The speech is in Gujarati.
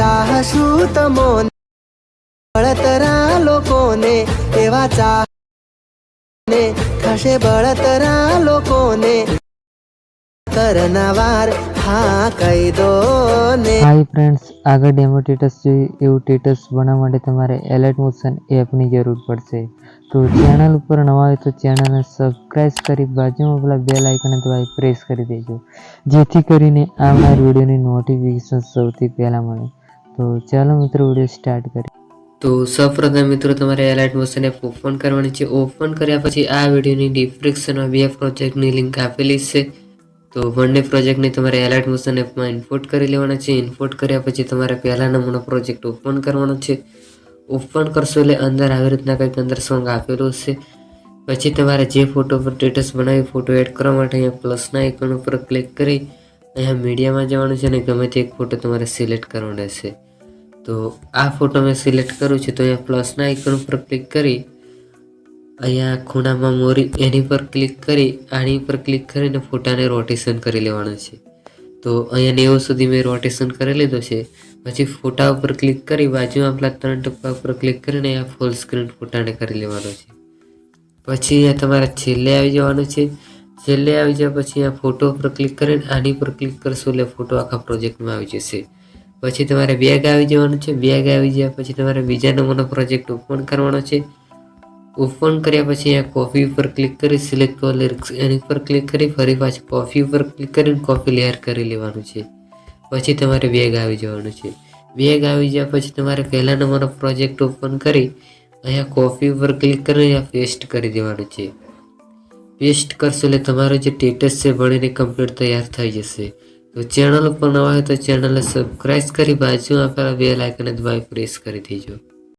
કહેશું તમોને બળતરા લોકોને એવા ચા ને બળતરા લોકોને કરનાવાર હાય ફ્રેન્ડ્સ આગળ ડેમો ટેટસ જોઈએ એવું ટેટસ બનાવવા માટે તમારે એલર્ટ મોશન એપની જરૂર પડશે તો ચેનલ ઉપર નવા હોય તો ચેનલને સબસ્ક્રાઈબ કરી બાજુમાં પેલા બેલ આઇકન દબાવી પ્રેસ કરી દેજો જેથી કરીને આવનાર વિડીયોની નોટિફિકેશન સૌથી પહેલાં મળે તો ચાલો મિત્રો વીડિયો સ્ટાર્ટ કરીએ. તો સૌપ્રથમ મિત્રો તમારે એલાઇટ મોશન એપ ઓપન કરવાની છે. ઓપન કર્યા પછી આ વિડીયોની ડિસ્ક્રિપ્શનમાં બે પ્રોજેક્ટની લિંક આપેલી છે. તો બંને પ્રોજેક્ટને તમારે એલાઇટ મોશન એપમાં ઇન્પોર્ટ કરી લેવાના છે. ઇન્પોર્ટ કર્યા પછી તમારે પહેલા નંબરનો પ્રોજેક્ટ ઓપન કરવાનો છે. ઓપન કરશો એટલે અંદર આવી રીતના કંઈક અંદર સોંગ આપેલું હશે પછી તમારે જે ફોટો પર સ્ટેટસ બનાવી ફોટો એડ કરવા માટે અહીંયા પ્લસના આઇકન ઉપર ક્લિક કરી અહીંયા મીડિયામાં જવાનું છે અને ગમે તે એક ફોટો તમારે સિલેક્ટ કરવાનો રહેશે તો આ ફોટો મેં સિલેક્ટ કરું છું, તો અહીંયા પ્લસના આઇકન ઉપર ક્લિક કરી, અહીંયા ખૂણામાં મોરી એની પર ક્લિક કરી, આની પર ક્લિક કરીને ફોટાને રોટેશન કરી લેવાનું છે. તો અહીંયા નેવું સુધી મેં રોટેશન કરી લીધો છે, પછી ફોટા ઉપર ક્લિક કરી, બાજુમાં આપણા ત્રણ ટપકા ઉપર ક્લિક કરીને અહીંયા ફૂલ સ્ક્રીન ફોટાને કરી લેવાનો છે. પછી અહીંયા તમારે છેલ્લે આવી જવાનું છે, છેલ્લે આવી જાય પછી અહીંયા ફોટો ઉપર ક્લિક કરીને આની પર ક્લિક કરશો એટલે ફોટો આખા પ્રોજેક્ટમાં આવી જશે. પછી તમારે બેગ આવી જવાનું છે. બેગ આવી જાય પછી તમારે બીજા નંબરનો પ્રોજેક્ટ ઓપન કરવાનો છે. ઓપન કર્યા પછી અહીંયા કોફી ઉપર ક્લિક કરી સિલેક્ટ લિરિક્સ એની પર ક્લિક કરી ફરી પાછી કોફી ઉપર ક્લિક કરીને કોફી લેયર કરી લેવાનું છે. પછી તમારે બેગ આવી જવાનું છે. બેગ આવી જાય પછી તમારે પહેલા નંબરનો પ્રોજેક્ટ ઓપન કરી અહીંયા કોફી ઉપર ક્લિક કરી અહીંયા પેસ્ટ કરી દેવાનું છે. પેસ્ટ કરશો એટલે તમારો જે સ્ટેટસ છે ભણીને કમ્પ્લીટ તૈયાર થઈ જશે. તો ચેનલ ઉપર નવા હોય તો ચેનલને સબસ્ક્રાઈબ કરી બાજુ આપેલા બે લાઇકને દબાવી પ્રેસ કરી દેજો.